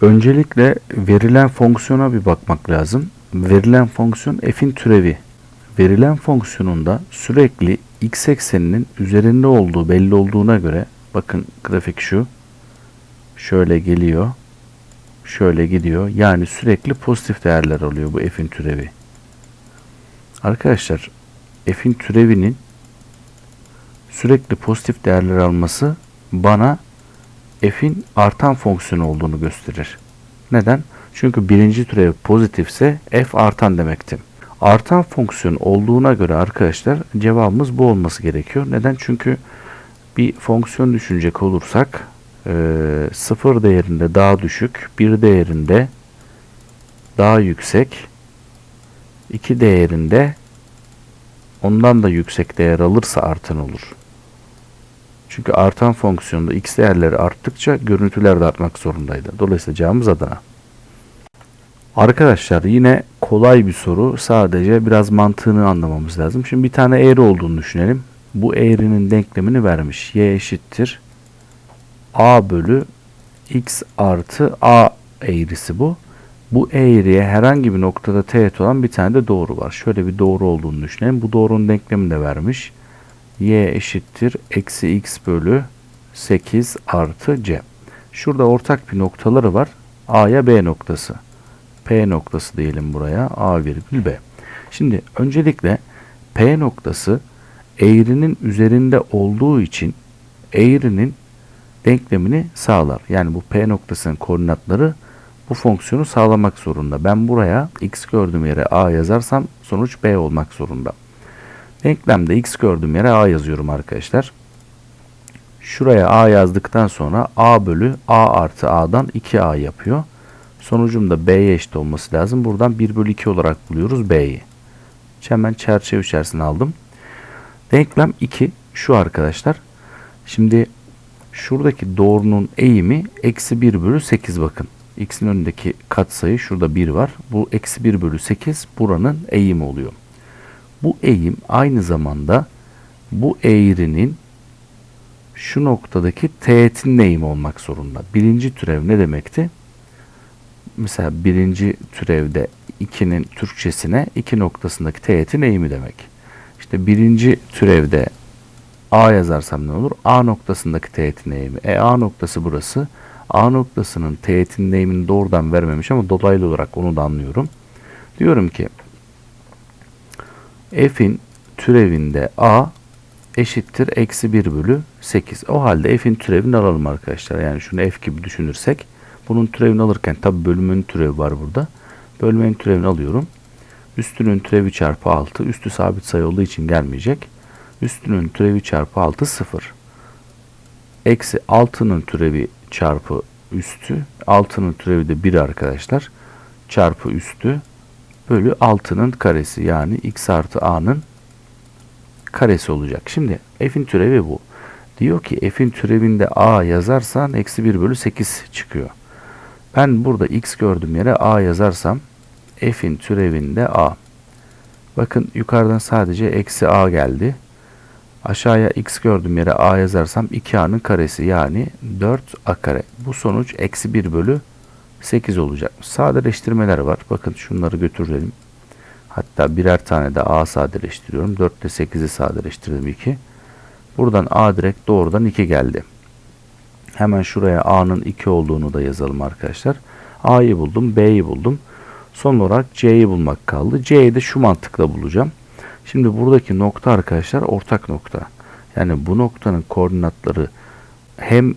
Öncelikle verilen fonksiyona bir bakmak lazım. Verilen fonksiyon f'in türevi. Verilen fonksiyonunda sürekli x ekseninin üzerinde olduğu belli olduğuna göre bakın grafik şu. Şöyle geliyor. Şöyle gidiyor. Yani sürekli pozitif değerler alıyor bu f'in türevi. Arkadaşlar f'in türevinin sürekli pozitif değerler alması bana f'in artan fonksiyon olduğunu gösterir. Neden? Çünkü birinci türev pozitifse f artan demektir. Artan fonksiyon olduğuna göre arkadaşlar cevabımız bu olması gerekiyor. Neden? Çünkü bir fonksiyon düşünecek olursak e, sıfır değerinde daha düşük, bir değerinde daha yüksek, iki değerinde ondan da yüksek değer alırsa artan olur. Çünkü artan fonksiyonda x değerleri arttıkça görüntüler de artmak zorundaydı. Dolayısıyla cevabımız Adana. Arkadaşlar yine kolay bir soru. Sadece biraz mantığını anlamamız lazım. Şimdi bir tane eğri olduğunu düşünelim. Bu eğrinin denklemini vermiş. y eşittir a bölü x artı a eğrisi bu. Bu eğriye herhangi bir noktada teğet olan bir tane de doğru var. Şöyle bir doğru olduğunu düşünelim. Bu doğrunun denklemini de vermiş y eşittir eksi x bölü 8 artı c. Şurada ortak bir noktaları var. A'ya B noktası. P noktası diyelim buraya. A virgül B. Şimdi öncelikle P noktası eğrinin üzerinde olduğu için eğrinin denklemini sağlar. Yani bu P noktasının koordinatları bu fonksiyonu sağlamak zorunda. Ben buraya x gördüğüm yere A yazarsam sonuç B olmak zorunda. Denklemde x gördüğüm yere a yazıyorum arkadaşlar. Şuraya a yazdıktan sonra a bölü a artı a'dan 2a yapıyor. Sonucum da b'ye eşit olması lazım. Buradan 1 bölü 2 olarak buluyoruz b'yi. Hemen çerçeve içerisine aldım. Denklem 2 şu arkadaşlar. Şimdi şuradaki doğrunun eğimi eksi 1 bölü 8 bakın. X'in önündeki katsayı şurada 1 var. Bu eksi 1 bölü 8 buranın eğimi oluyor. Bu eğim aynı zamanda bu eğrinin şu noktadaki teğetin eğimi olmak zorunda. Birinci türev ne demekti? Mesela birinci türevde 2'nin Türkçesine iki noktasındaki teğetin eğimi demek. İşte birinci türevde A yazarsam ne olur? A noktasındaki teğetin eğimi. E A noktası burası. A noktasının teğetin eğimini doğrudan vermemiş ama dolaylı olarak onu da anlıyorum. Diyorum ki f'in türevinde a eşittir eksi 1 bölü 8. O halde f'in türevini alalım arkadaşlar. Yani şunu f gibi düşünürsek bunun türevini alırken tabi bölümün türevi var burada. Bölmenin türevini alıyorum. Üstünün türevi çarpı 6. Üstü sabit sayı olduğu için gelmeyecek. Üstünün türevi çarpı 6 0. Eksi 6'nın türevi çarpı üstü. 6'nın türevi de 1 arkadaşlar. Çarpı üstü bölü 6'nın karesi yani x artı a'nın karesi olacak. Şimdi f'in türevi bu. Diyor ki f'in türevinde a yazarsan eksi 1 bölü 8 çıkıyor. Ben burada x gördüğüm yere a yazarsam f'in türevinde a. Bakın yukarıdan sadece eksi a geldi. Aşağıya x gördüğüm yere a yazarsam 2a'nın karesi yani 4a kare. Bu sonuç eksi 1 bölü 8 olacak. Sadeleştirmeler var. Bakın şunları götürelim. Hatta birer tane de A sadeleştiriyorum. 4 ile 8'i sadeleştirdim 2. Buradan A direkt doğrudan 2 geldi. Hemen şuraya A'nın 2 olduğunu da yazalım arkadaşlar. A'yı buldum, B'yi buldum. Son olarak C'yi bulmak kaldı. C'yi de şu mantıkla bulacağım. Şimdi buradaki nokta arkadaşlar ortak nokta. Yani bu noktanın koordinatları hem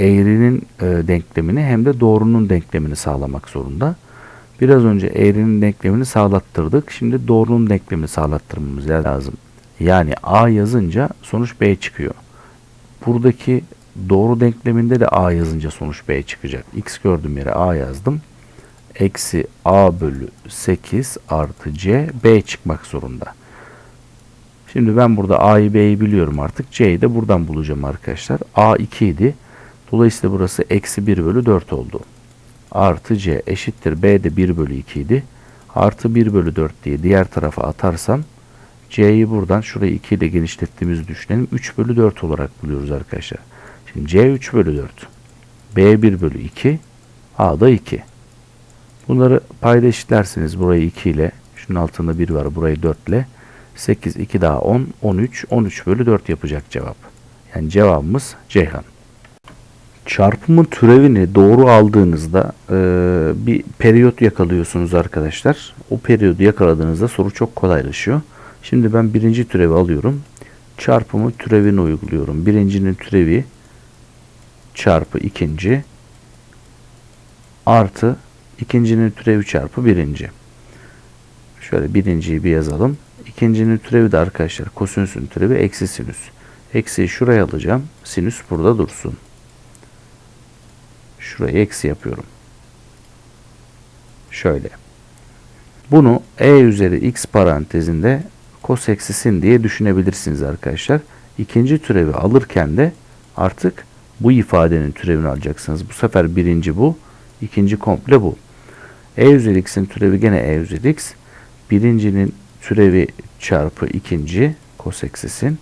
eğrinin e, denklemini hem de doğrunun denklemini sağlamak zorunda. Biraz önce eğrinin denklemini sağlattırdık. Şimdi doğrunun denklemini sağlattırmamız lazım. Yani A yazınca sonuç B çıkıyor. Buradaki doğru denkleminde de A yazınca sonuç B çıkacak. X gördüğüm yere A yazdım. Eksi A bölü 8 artı C B çıkmak zorunda. Şimdi ben burada A'yı B'yi biliyorum artık. C'yi de buradan bulacağım arkadaşlar. A 2 idi. Dolayısıyla burası eksi 1 bölü 4 oldu. Artı c eşittir b de 1 bölü 2 idi. Artı 1 bölü 4 diye diğer tarafa atarsam c'yi buradan şurayı 2 ile genişlettiğimizi düşünelim. 3 bölü 4 olarak buluyoruz arkadaşlar. Şimdi c 3 bölü 4. b 1 bölü 2 A da 2. Bunları payda eşitlerseniz burayı 2 ile şunun altında 1 var burayı 4 ile 8 2 daha 10 13 13 bölü 4 yapacak cevap. Yani cevabımız Ceyhan. Çarpımın türevini doğru aldığınızda e, bir periyot yakalıyorsunuz arkadaşlar. O periyodu yakaladığınızda soru çok kolaylaşıyor. Şimdi ben birinci türevi alıyorum. Çarpımı türevini uyguluyorum. Birincinin türevi çarpı ikinci artı ikincinin türevi çarpı birinci. Şöyle birinciyi bir yazalım. İkincinin türevi de arkadaşlar kosinüsün türevi eksi sinüs. Eksiyi şuraya alacağım. Sinüs burada dursun. Şurayı eksi yapıyorum. Şöyle. Bunu e üzeri x parantezinde kos eksi sin diye düşünebilirsiniz arkadaşlar. İkinci türevi alırken de artık bu ifadenin türevini alacaksınız. Bu sefer birinci bu. ikinci komple bu. E üzeri x'in türevi gene e üzeri x. Birincinin türevi çarpı ikinci kos eksi sin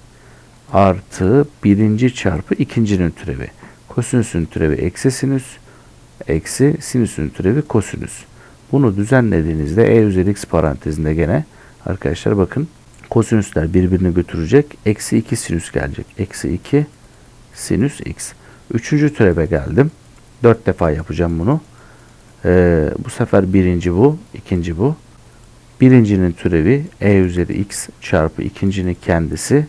artı birinci çarpı ikincinin türevi. Kosinüsün türevi eksi sinüs eksi sinüsün türevi kosinüs. Bunu düzenlediğinizde e üzeri x parantezinde gene arkadaşlar bakın kosinüsler birbirini götürecek. Eksi 2 sinüs gelecek. Eksi 2 sinüs x. Üçüncü türeve geldim. Dört defa yapacağım bunu. Ee, bu sefer birinci bu. ikinci bu. Birincinin türevi e üzeri x çarpı ikincinin kendisi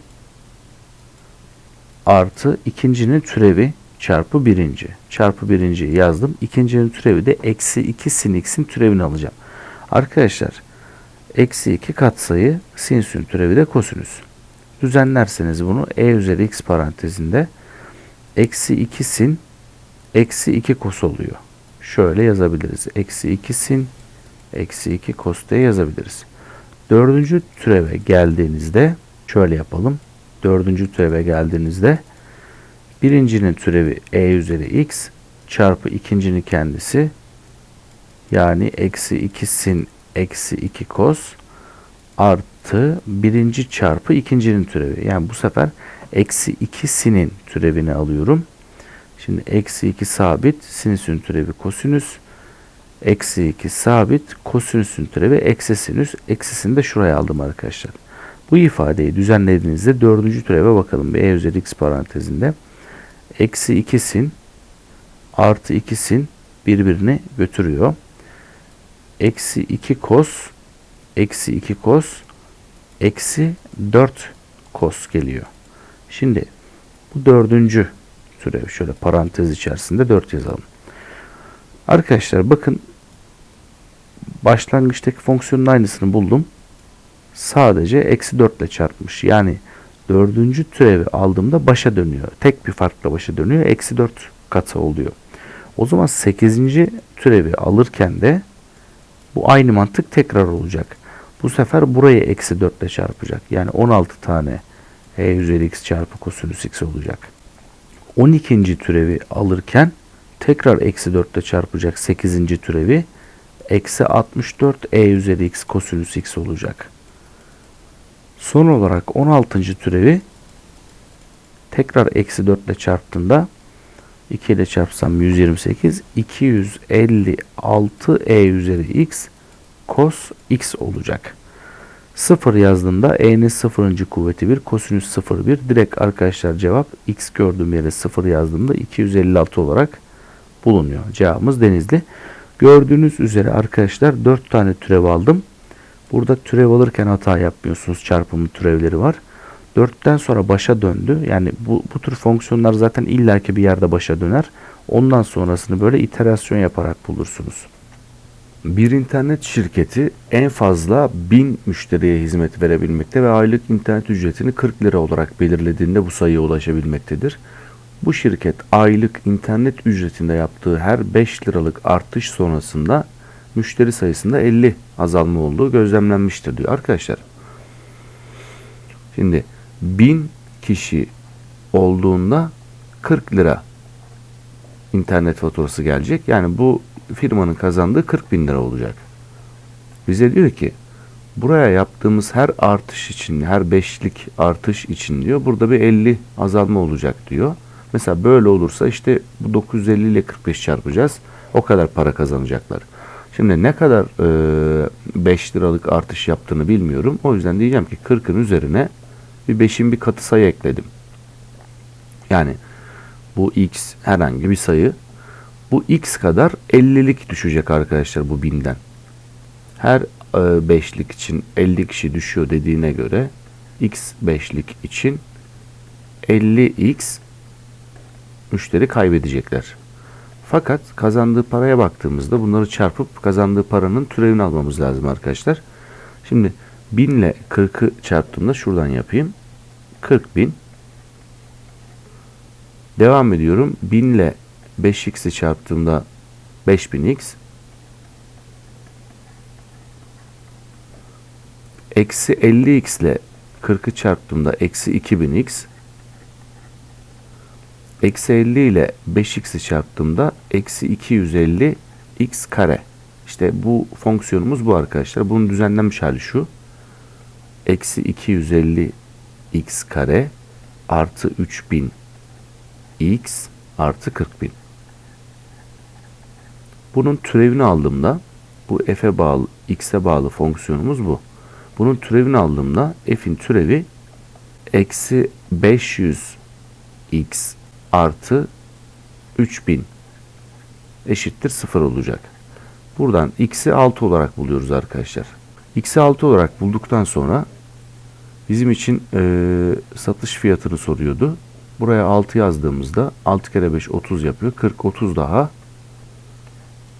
artı ikincinin türevi çarpı birinci. Çarpı birinciyi yazdım. İkincinin türevi de eksi 2 sin x'in türevini alacağım. Arkadaşlar eksi 2 katsayı sinüsün türevi de kosinüs. Düzenlerseniz bunu e üzeri x parantezinde eksi 2 sin eksi 2 kos oluyor. Şöyle yazabiliriz. Eksi 2 sin eksi 2 kos diye yazabiliriz. Dördüncü türeve geldiğinizde şöyle yapalım. Dördüncü türeve geldiğinizde birincinin türevi e üzeri x çarpı ikincinin kendisi yani eksi 2 sin eksi 2 kos artı birinci çarpı ikincinin türevi. Yani bu sefer eksi 2 sinin türevini alıyorum. Şimdi eksi 2 sabit sinüsün türevi kosinüs. Eksi 2 sabit kosinüsün türevi eksi sinüs. Eksisini de şuraya aldım arkadaşlar. Bu ifadeyi düzenlediğinizde dördüncü türeve bakalım. E üzeri x parantezinde. Eksi 2 sin artı 2 sin birbirini götürüyor. Eksi 2 kos eksi 2 kos eksi 4 kos geliyor. Şimdi bu dördüncü türev şöyle parantez içerisinde 4 yazalım. Arkadaşlar bakın başlangıçtaki fonksiyonun aynısını buldum. Sadece eksi 4 ile çarpmış. Yani dördüncü türevi aldığımda başa dönüyor. Tek bir farkla başa dönüyor. Eksi 4 katı oluyor. O zaman 8. türevi alırken de bu aynı mantık tekrar olacak. Bu sefer burayı eksi 4 ile çarpacak. Yani 16 tane e üzeri x çarpı kosinüs x olacak. 12. türevi alırken tekrar eksi 4 ile çarpacak 8. türevi eksi 64 e üzeri x kosinüs x olacak. Son olarak 16. türevi tekrar eksi 4 ile çarptığında 2 ile çarpsam 128 256 e üzeri x cos x olacak. 0 yazdığımda e'nin 0. kuvveti 1 kosinüs 0 1 direkt arkadaşlar cevap x gördüğüm yere 0 yazdığımda 256 olarak bulunuyor. Cevabımız denizli. Gördüğünüz üzere arkadaşlar 4 tane türev aldım. Burada türev alırken hata yapmıyorsunuz. Çarpımı türevleri var. 4'ten sonra başa döndü. Yani bu, bu tür fonksiyonlar zaten illaki bir yerde başa döner. Ondan sonrasını böyle iterasyon yaparak bulursunuz. Bir internet şirketi en fazla 1000 müşteriye hizmet verebilmekte ve aylık internet ücretini 40 lira olarak belirlediğinde bu sayıya ulaşabilmektedir. Bu şirket aylık internet ücretinde yaptığı her 5 liralık artış sonrasında müşteri sayısında 50 azalma olduğu gözlemlenmiştir diyor arkadaşlar. Şimdi 1000 kişi olduğunda 40 lira internet faturası gelecek. Yani bu firmanın kazandığı 40 bin lira olacak. Bize diyor ki buraya yaptığımız her artış için, her beşlik artış için diyor burada bir 50 azalma olacak diyor. Mesela böyle olursa işte bu 950 ile 45 çarpacağız. O kadar para kazanacaklar. Şimdi ne kadar e, 5 liralık artış yaptığını bilmiyorum. O yüzden diyeceğim ki 40'ın üzerine bir 5'in bir katı sayı ekledim. Yani bu x herhangi bir sayı. Bu x kadar 50'lik düşecek arkadaşlar bu binden. Her 5'lik için 50 kişi düşüyor dediğine göre x 5'lik için 50x müşteri kaybedecekler. Fakat kazandığı paraya baktığımızda bunları çarpıp kazandığı paranın türevini almamız lazım arkadaşlar. Şimdi 1000 ile 40'ı çarptığımda şuradan yapayım. 40 bin. Devam ediyorum. 1000 ile 5x'i çarptığımda 5000x. Eksi 50x ile 40'ı çarptığımda eksi 2000x. Eksi 50 ile 5x'i çarptığımda eksi 250 x kare. İşte bu fonksiyonumuz bu arkadaşlar. Bunun düzenlenmiş hali şu. Eksi 250 x kare artı 3000 x artı 40.000. Bunun türevini aldığımda bu f'e bağlı x'e bağlı fonksiyonumuz bu. Bunun türevini aldığımda f'in türevi eksi 500 x artı 3000 eşittir 0 olacak. Buradan x'i 6 olarak buluyoruz arkadaşlar. x'i 6 olarak bulduktan sonra bizim için e, satış fiyatını soruyordu. Buraya 6 yazdığımızda 6 kere 5 30 yapıyor. 40 30 daha.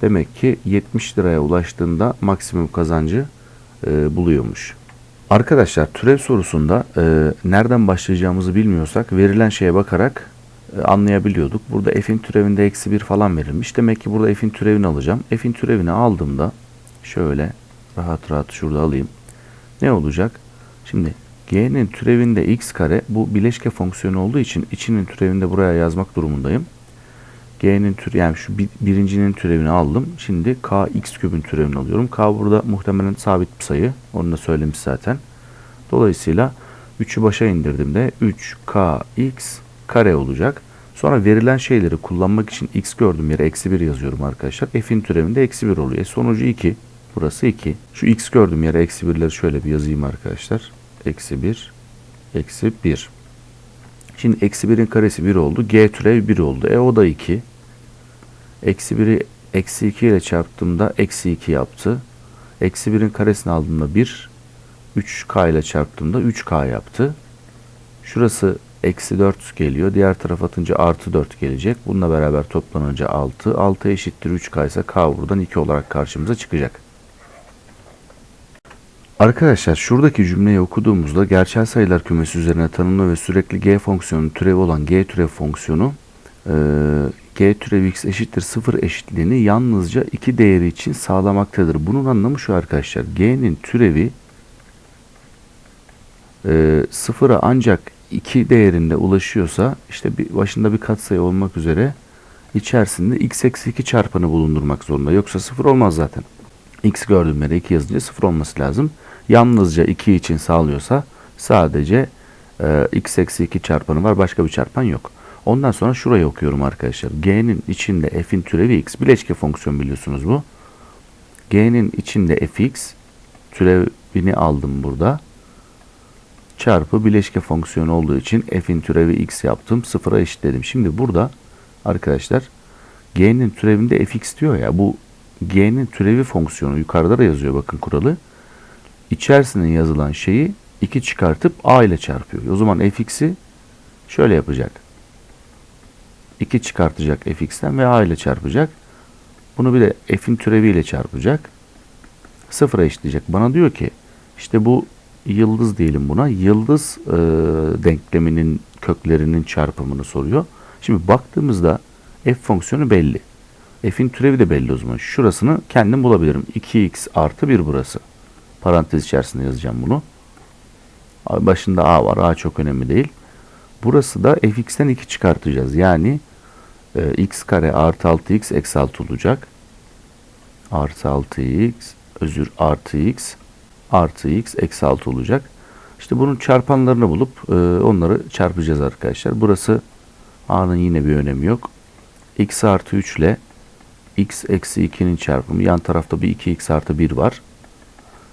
Demek ki 70 liraya ulaştığında maksimum kazancı e, buluyormuş. Arkadaşlar türev sorusunda e, nereden başlayacağımızı bilmiyorsak verilen şeye bakarak anlayabiliyorduk. Burada f'in türevinde eksi 1 falan verilmiş. Demek ki burada f'in türevini alacağım. F'in türevini aldığımda şöyle rahat rahat şurada alayım. Ne olacak? Şimdi g'nin türevinde x kare bu bileşke fonksiyonu olduğu için içinin türevinde buraya yazmak durumundayım. G'nin tür yani şu bir, birincinin türevini aldım. Şimdi k x kübün türevini alıyorum. K burada muhtemelen sabit bir sayı. Onu da söylemiş zaten. Dolayısıyla 3'ü başa indirdiğimde 3kx kare olacak. Sonra verilen şeyleri kullanmak için x gördüğüm yere eksi 1 yazıyorum arkadaşlar. F'in türevinde eksi 1 oluyor. E sonucu 2. Burası 2. Şu x gördüğüm yere eksi 1'leri şöyle bir yazayım arkadaşlar. Eksi 1. Eksi 1. Şimdi eksi 1'in karesi 1 oldu. G türev 1 oldu. E o da 2. Eksi 1'i eksi 2 ile çarptığımda eksi 2 yaptı. Eksi 1'in karesini aldığımda 1. 3k ile çarptığımda 3k yaptı. Şurası eksi 4 geliyor. Diğer taraf atınca artı 4 gelecek. Bununla beraber toplanınca 6. 6 eşittir 3k ise k buradan 2 olarak karşımıza çıkacak. Arkadaşlar şuradaki cümleyi okuduğumuzda gerçel sayılar kümesi üzerine tanımlı ve sürekli g fonksiyonunun türevi olan g türev fonksiyonu e, g türev x eşittir 0 eşitliğini yalnızca iki değeri için sağlamaktadır. Bunun anlamı şu arkadaşlar. g'nin türevi e, sıfıra ancak 2 değerinde ulaşıyorsa işte bir, başında bir katsayı olmak üzere içerisinde x eksi 2 çarpanı bulundurmak zorunda. Yoksa 0 olmaz zaten. x gördüğüm yere 2 yazınca 0 olması lazım. Yalnızca 2 için sağlıyorsa sadece e, x eksi 2 çarpanı var. Başka bir çarpan yok. Ondan sonra şurayı okuyorum arkadaşlar. G'nin içinde f'in türevi x. Bileşke fonksiyon biliyorsunuz bu. G'nin içinde fx türevini aldım burada çarpı bileşke fonksiyonu olduğu için f'in türevi x yaptım. Sıfıra eşitledim. Şimdi burada arkadaşlar g'nin türevinde fx diyor ya bu g'nin türevi fonksiyonu yukarıda da yazıyor bakın kuralı. İçerisine yazılan şeyi 2 çıkartıp a ile çarpıyor. O zaman fx'i şöyle yapacak. 2 çıkartacak fx'ten ve a ile çarpacak. Bunu bir de f'in türeviyle çarpacak. Sıfıra eşitleyecek. Bana diyor ki işte bu yıldız diyelim buna. Yıldız e, denkleminin köklerinin çarpımını soruyor. Şimdi baktığımızda f fonksiyonu belli. F'in türevi de belli o zaman. Şurasını kendim bulabilirim. 2x artı 1 burası. Parantez içerisinde yazacağım bunu. Başında a var. a çok önemli değil. Burası da fx'ten 2 çıkartacağız. Yani e, x kare artı 6x eksi 6 olacak. Artı 6x özür artı x artı x eksi 6 olacak. İşte bunun çarpanlarını bulup e, onları çarpacağız arkadaşlar. Burası a'nın yine bir önemi yok. x artı 3 ile x eksi 2'nin çarpımı. Yan tarafta bir 2x artı 1 var.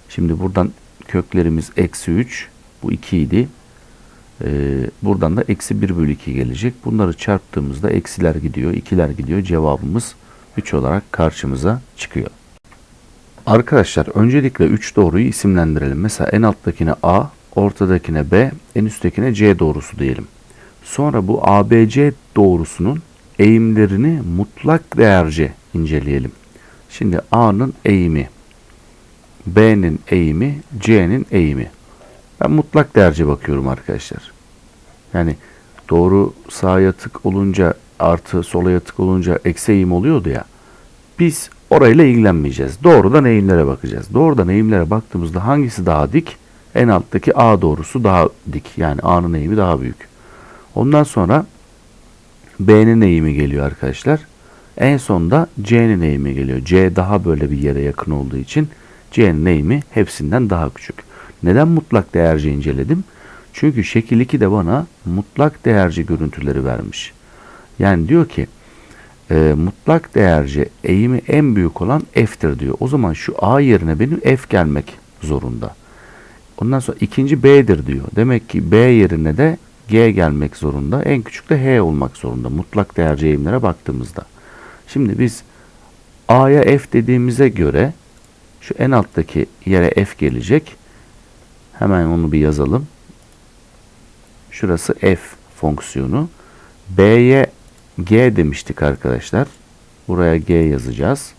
Şimdi buradan köklerimiz eksi 3. Bu 2 idi. Ee, buradan da eksi 1 bölü 2 gelecek. Bunları çarptığımızda eksiler gidiyor, ikiler gidiyor. Cevabımız 3 olarak karşımıza çıkıyor. Arkadaşlar öncelikle 3 doğruyu isimlendirelim. Mesela en alttakine A, ortadakine B, en üsttekine C doğrusu diyelim. Sonra bu ABC doğrusunun eğimlerini mutlak değerce inceleyelim. Şimdi A'nın eğimi, B'nin eğimi, C'nin eğimi. Ben mutlak değerce bakıyorum arkadaşlar. Yani doğru sağa yatık olunca artı sola yatık olunca eksi eğim oluyordu ya. Biz orayla ilgilenmeyeceğiz. Doğrudan eğimlere bakacağız. Doğrudan eğimlere baktığımızda hangisi daha dik? En alttaki A doğrusu daha dik. Yani A'nın eğimi daha büyük. Ondan sonra B'nin eğimi geliyor arkadaşlar. En sonda C'nin eğimi geliyor. C daha böyle bir yere yakın olduğu için C'nin eğimi hepsinden daha küçük. Neden mutlak değerci inceledim? Çünkü şekil 2 de bana mutlak değerci görüntüleri vermiş. Yani diyor ki e, mutlak değerci eğimi en büyük olan f'tir diyor. O zaman şu a yerine benim f gelmek zorunda. Ondan sonra ikinci b'dir diyor. Demek ki b yerine de g gelmek zorunda. En küçük de h olmak zorunda. Mutlak değerci eğimlere baktığımızda. Şimdi biz a'ya f dediğimize göre şu en alttaki yere f gelecek. Hemen onu bir yazalım. Şurası f fonksiyonu. B'ye g demiştik arkadaşlar. Buraya g yazacağız.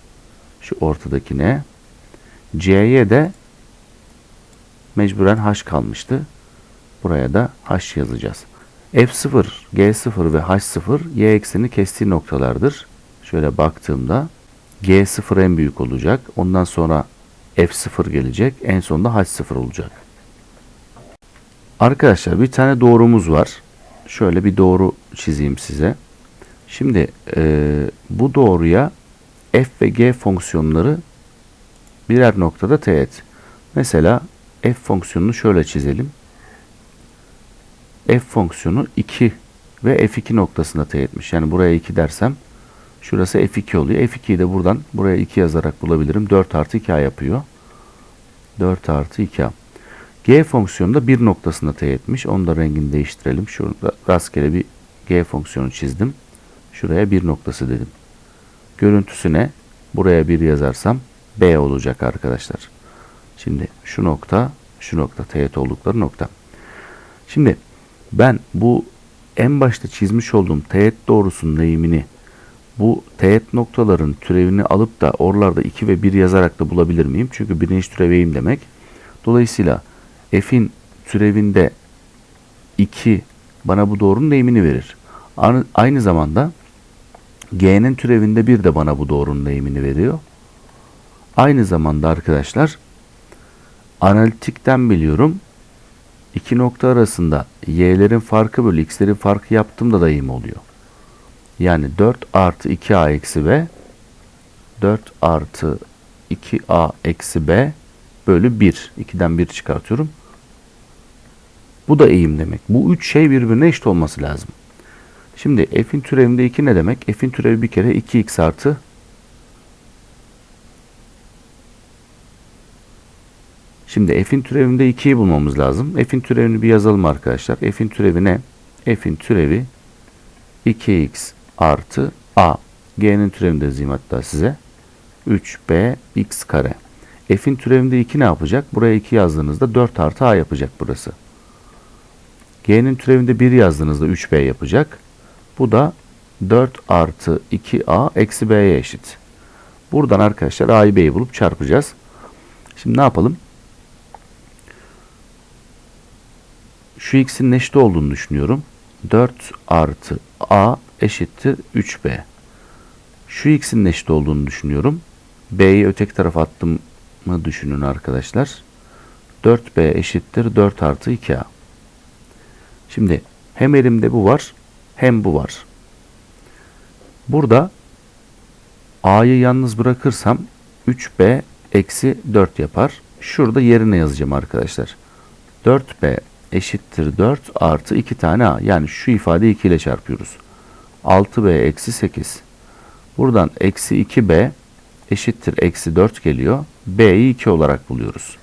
Şu ortadakine. C'ye de mecburen h kalmıştı. Buraya da h yazacağız. F0, G0 ve H0 y ekseni kestiği noktalardır. Şöyle baktığımda G0 en büyük olacak. Ondan sonra F0 gelecek. En sonunda H0 olacak. Arkadaşlar bir tane doğrumuz var. Şöyle bir doğru çizeyim size. Şimdi e, bu doğruya f ve g fonksiyonları birer noktada teğet. Mesela f fonksiyonunu şöyle çizelim. f fonksiyonu 2 ve f2 noktasında teğetmiş. Yani buraya 2 dersem şurası f2 oluyor. f2'yi de buradan buraya 2 yazarak bulabilirim. 4 artı 2a yapıyor. 4 artı 2a. G fonksiyonu da bir noktasında teğetmiş. Onu da rengini değiştirelim. Şurada rastgele bir G fonksiyonu çizdim. Şuraya bir noktası dedim. Görüntüsüne buraya bir yazarsam B olacak arkadaşlar. Şimdi şu nokta, şu nokta teğet oldukları nokta. Şimdi ben bu en başta çizmiş olduğum teğet doğrusunun eğimini bu teğet noktaların türevini alıp da oralarda 2 ve 1 yazarak da bulabilir miyim? Çünkü birinci türev eğim demek. Dolayısıyla f'in türevinde 2 bana bu doğrunun eğimini verir. Aynı zamanda G'nin türevinde bir de bana bu doğrunun eğimini veriyor. Aynı zamanda arkadaşlar analitikten biliyorum. iki nokta arasında y'lerin farkı bölü x'lerin farkı yaptığımda da eğim oluyor. Yani 4 artı 2a eksi b 4 artı 2a eksi b bölü 1. 2'den 1 çıkartıyorum. Bu da eğim demek. Bu üç şey birbirine eşit olması lazım. Şimdi f'in türevinde 2 ne demek? F'in türevi bir kere 2x artı Şimdi f'in türevinde 2'yi bulmamız lazım. F'in türevini bir yazalım arkadaşlar. F'in türevi ne? F'in türevi 2x artı a. G'nin türevini de yazayım hatta size. 3b x kare. F'in türevinde 2 ne yapacak? Buraya 2 yazdığınızda 4 artı a yapacak burası. G'nin türevinde 1 yazdığınızda 3b yapacak. Bu da 4 artı 2a eksi b'ye eşit. Buradan arkadaşlar a'yı b'yi bulup çarpacağız. Şimdi ne yapalım? Şu x'in eşit olduğunu düşünüyorum. 4 artı a eşittir 3b. Şu x'in eşit olduğunu düşünüyorum. b'yi öteki tarafa attım mı düşünün arkadaşlar. 4b eşittir 4 artı 2a. Şimdi hem elimde bu var hem bu var. Burada a'yı yalnız bırakırsam 3b eksi 4 yapar. Şurada yerine yazacağım arkadaşlar. 4b eşittir 4 artı 2 tane a. Yani şu ifadeyi 2 ile çarpıyoruz. 6b eksi 8. Buradan eksi 2b eşittir eksi 4 geliyor. b'yi 2 olarak buluyoruz.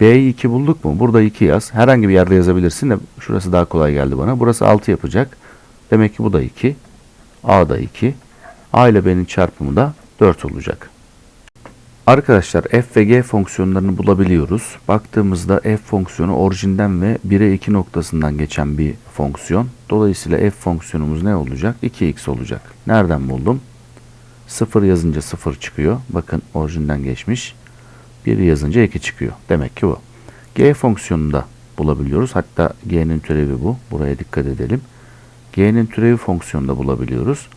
B'yi 2 bulduk mu? Burada 2 yaz. Herhangi bir yerde yazabilirsin de şurası daha kolay geldi bana. Burası 6 yapacak. Demek ki bu da 2. a da 2. a ile b'nin çarpımı da 4 olacak. Arkadaşlar f ve g fonksiyonlarını bulabiliyoruz. Baktığımızda f fonksiyonu orijinden ve 1'e 2 noktasından geçen bir fonksiyon. Dolayısıyla f fonksiyonumuz ne olacak? 2x olacak. Nereden buldum? 0 yazınca 0 çıkıyor. Bakın orijinden geçmiş. 1 yazınca 2 çıkıyor. Demek ki bu. g fonksiyonunu da bulabiliyoruz. Hatta g'nin türevi bu. Buraya dikkat edelim. g'nin türevi fonksiyonu da bulabiliyoruz.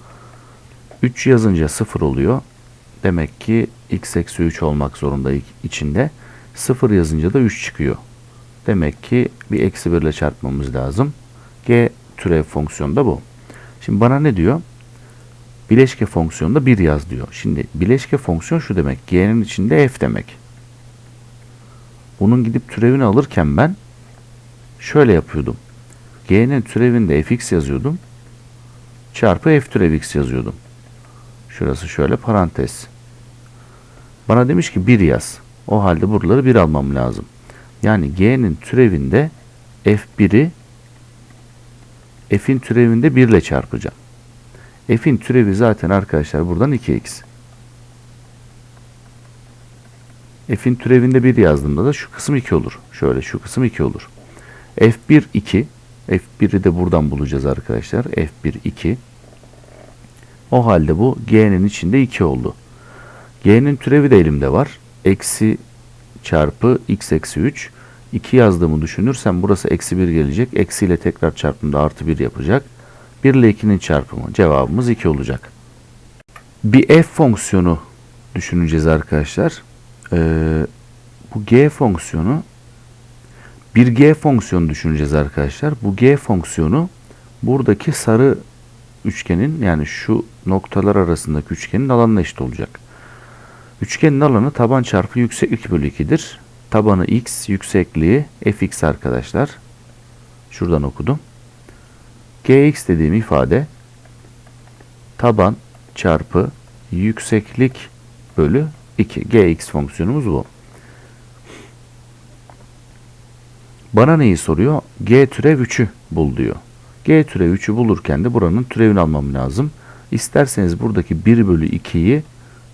3 yazınca 0 oluyor. Demek ki x eksi 3 olmak zorunda içinde. 0 yazınca da 3 çıkıyor. Demek ki bir eksi 1 ile çarpmamız lazım. G türev fonksiyonu da bu. Şimdi bana ne diyor? Bileşke fonksiyonunda 1 yaz diyor. Şimdi bileşke fonksiyon şu demek. G'nin içinde f demek. Bunun gidip türevini alırken ben şöyle yapıyordum. G'nin türevinde fx yazıyordum. Çarpı f türev x yazıyordum. Şurası şöyle parantez. Bana demiş ki 1 yaz. O halde buraları 1 almam lazım. Yani g'nin türevinde f1'i f'in türevinde 1 ile çarpacağım. f'in türevi zaten arkadaşlar buradan 2x. F'in türevinde 1 yazdığımda da şu kısım 2 olur. Şöyle şu kısım 2 olur. f1 2. f1'i de buradan bulacağız arkadaşlar. f1 2. O halde bu g'nin içinde 2 oldu. g'nin türevi de elimde var. Eksi çarpı x eksi 3. 2 yazdığımı düşünürsem burası eksi 1 gelecek. Eksi ile tekrar çarptığımda artı 1 yapacak. 1 ile 2'nin çarpımı cevabımız 2 olacak. Bir f fonksiyonu düşüneceğiz arkadaşlar. Ee, bu g fonksiyonu bir g fonksiyonu düşüneceğiz arkadaşlar. Bu g fonksiyonu buradaki sarı üçgenin yani şu noktalar arasındaki üçgenin alanına eşit olacak. Üçgenin alanı taban çarpı yükseklik bölü 2'dir. Tabanı x, yüksekliği fx arkadaşlar. Şuradan okudum. gx dediğim ifade taban çarpı yükseklik bölü 2. gx fonksiyonumuz bu. Bana neyi soruyor? g türev 3'ü bul diyor. g türev 3'ü bulurken de buranın türevini almam lazım. İsterseniz buradaki 1 bölü 2'yi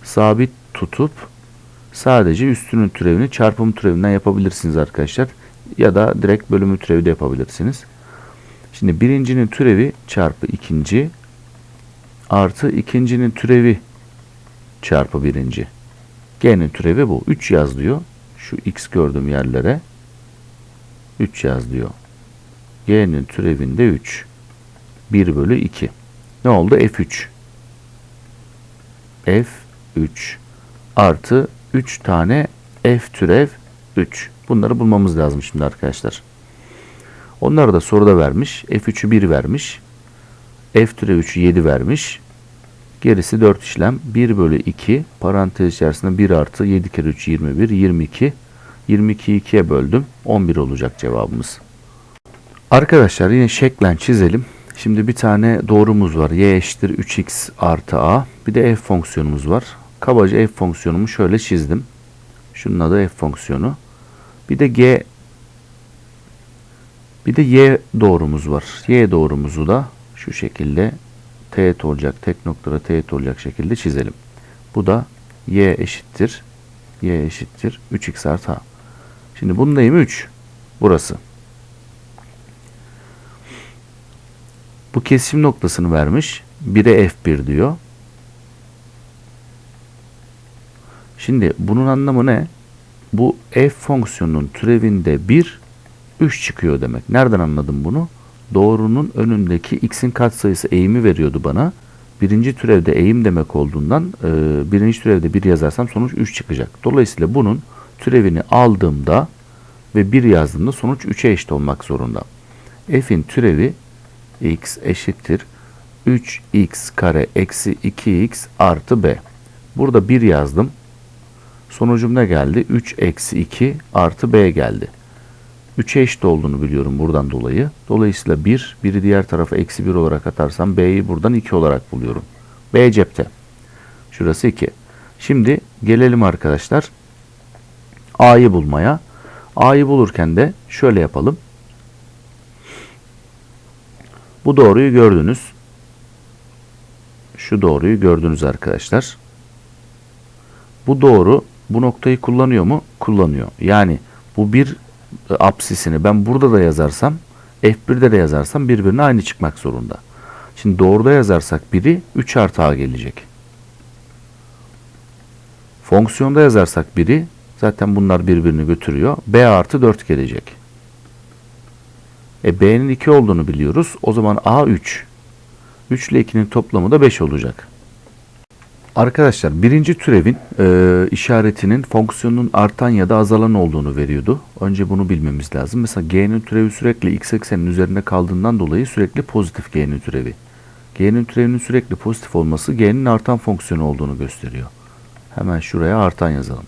sabit tutup sadece üstünün türevini çarpım türevinden yapabilirsiniz arkadaşlar. Ya da direkt bölümü türevi de yapabilirsiniz. Şimdi birincinin türevi çarpı ikinci artı ikincinin türevi çarpı birinci. G'nin türevi bu. 3 yaz diyor. Şu x gördüğüm yerlere 3 yaz diyor. G'nin türevinde 3. 1 bölü 2. Ne oldu? F3. F3 artı 3 tane F türev 3. Bunları bulmamız lazım şimdi arkadaşlar. Onları da soruda vermiş. F3'ü 1 vermiş. F türev 3'ü 7 vermiş. Gerisi 4 işlem. 1 bölü 2 parantez içerisinde 1 artı 7 kere 3 21 22. 22'yi 2'ye böldüm. 11 olacak cevabımız. Arkadaşlar yine şeklen çizelim. Şimdi bir tane doğrumuz var. y eşittir 3x artı a. Bir de f fonksiyonumuz var. Kabaca f fonksiyonumu şöyle çizdim. Şunun adı f fonksiyonu. Bir de g bir de y doğrumuz var. Y doğrumuzu da şu şekilde teğet olacak, tek noktada teğet olacak şekilde çizelim. Bu da y eşittir. y eşittir 3x artı a. Şimdi bunun neyimi 3. Burası. Bu kesim noktasını vermiş. 1'e f1 diyor. Şimdi bunun anlamı ne? Bu f fonksiyonunun türevinde 1, 3 çıkıyor demek. Nereden anladım bunu? Doğrunun önündeki x'in katsayısı eğimi veriyordu bana. Birinci türevde eğim demek olduğundan e, birinci türevde 1 yazarsam sonuç 3 çıkacak. Dolayısıyla bunun türevini aldığımda ve 1 yazdığımda sonuç 3'e eşit olmak zorunda. f'in türevi x eşittir 3x kare eksi 2x artı b. Burada 1 yazdım. Sonucum ne geldi? 3 eksi 2 artı b geldi. 3'e eşit olduğunu biliyorum buradan dolayı. Dolayısıyla 1, biri diğer tarafa eksi 1 olarak atarsam b'yi buradan 2 olarak buluyorum. B cepte. Şurası 2. Şimdi gelelim arkadaşlar A'yı bulmaya. A'yı bulurken de şöyle yapalım. Bu doğruyu gördünüz. Şu doğruyu gördünüz arkadaşlar. Bu doğru bu noktayı kullanıyor mu? Kullanıyor. Yani bu bir apsisini ben burada da yazarsam F1'de de yazarsam birbirine aynı çıkmak zorunda. Şimdi doğruda yazarsak biri 3 artı A gelecek. Fonksiyonda yazarsak biri zaten bunlar birbirini götürüyor. B artı 4 gelecek. E B'nin 2 olduğunu biliyoruz. O zaman A 3. 3 ile 2'nin toplamı da 5 olacak. Arkadaşlar birinci türevin e, işaretinin fonksiyonun artan ya da azalan olduğunu veriyordu. Önce bunu bilmemiz lazım. Mesela g'nin türevi sürekli x eksenin üzerinde kaldığından dolayı sürekli pozitif g'nin türevi. G'nin türevinin sürekli pozitif olması g'nin artan fonksiyonu olduğunu gösteriyor. Hemen şuraya artan yazalım.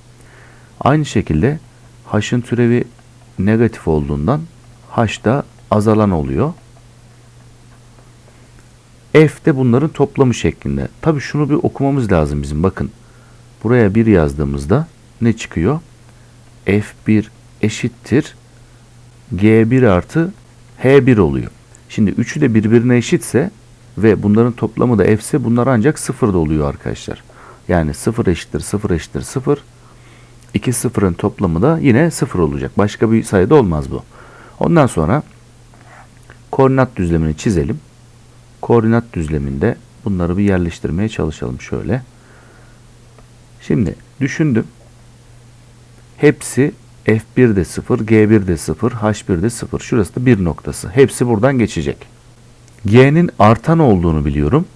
Aynı şekilde h'ın türevi negatif olduğundan h da azalan oluyor. F de bunların toplamı şeklinde. Tabii şunu bir okumamız lazım bizim. Bakın. Buraya 1 yazdığımızda ne çıkıyor? F1 eşittir G1 artı H1 oluyor. Şimdi üçü de birbirine eşitse ve bunların toplamı da F ise bunlar ancak sıfırda oluyor arkadaşlar. Yani 0 eşittir 0 eşittir 0. İki sıfırın toplamı da yine 0 olacak. Başka bir sayıda olmaz bu. Ondan sonra koordinat düzlemini çizelim koordinat düzleminde bunları bir yerleştirmeye çalışalım şöyle. Şimdi düşündüm. Hepsi F1'de 0, G1'de 0, H1'de 0. Şurası da 1 noktası. Hepsi buradan geçecek. G'nin artan olduğunu biliyorum.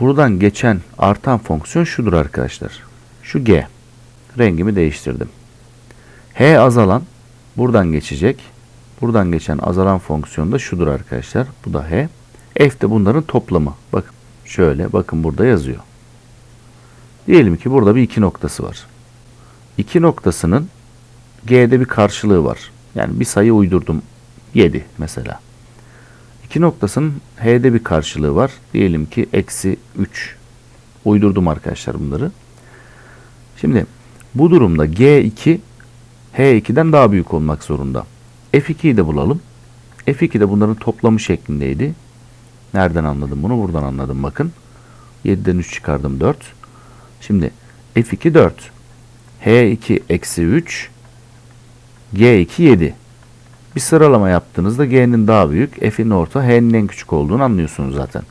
Buradan geçen artan fonksiyon şudur arkadaşlar. Şu G. Rengimi değiştirdim. H azalan buradan geçecek. Buradan geçen azalan fonksiyon da şudur arkadaşlar. Bu da H. F de bunların toplamı. Bakın şöyle bakın burada yazıyor. Diyelim ki burada bir iki noktası var. İki noktasının G'de bir karşılığı var. Yani bir sayı uydurdum. 7 mesela. İki noktasının H'de bir karşılığı var. Diyelim ki eksi 3. Uydurdum arkadaşlar bunları. Şimdi bu durumda G2 H2'den daha büyük olmak zorunda. F2'yi de bulalım. F2 de bunların toplamı şeklindeydi. Nereden anladım bunu? Buradan anladım bakın. 7'den 3 çıkardım 4. Şimdi F2 4. H2 eksi 3. G2 7. Bir sıralama yaptığınızda G'nin daha büyük, F'in orta, H'nin en küçük olduğunu anlıyorsunuz zaten.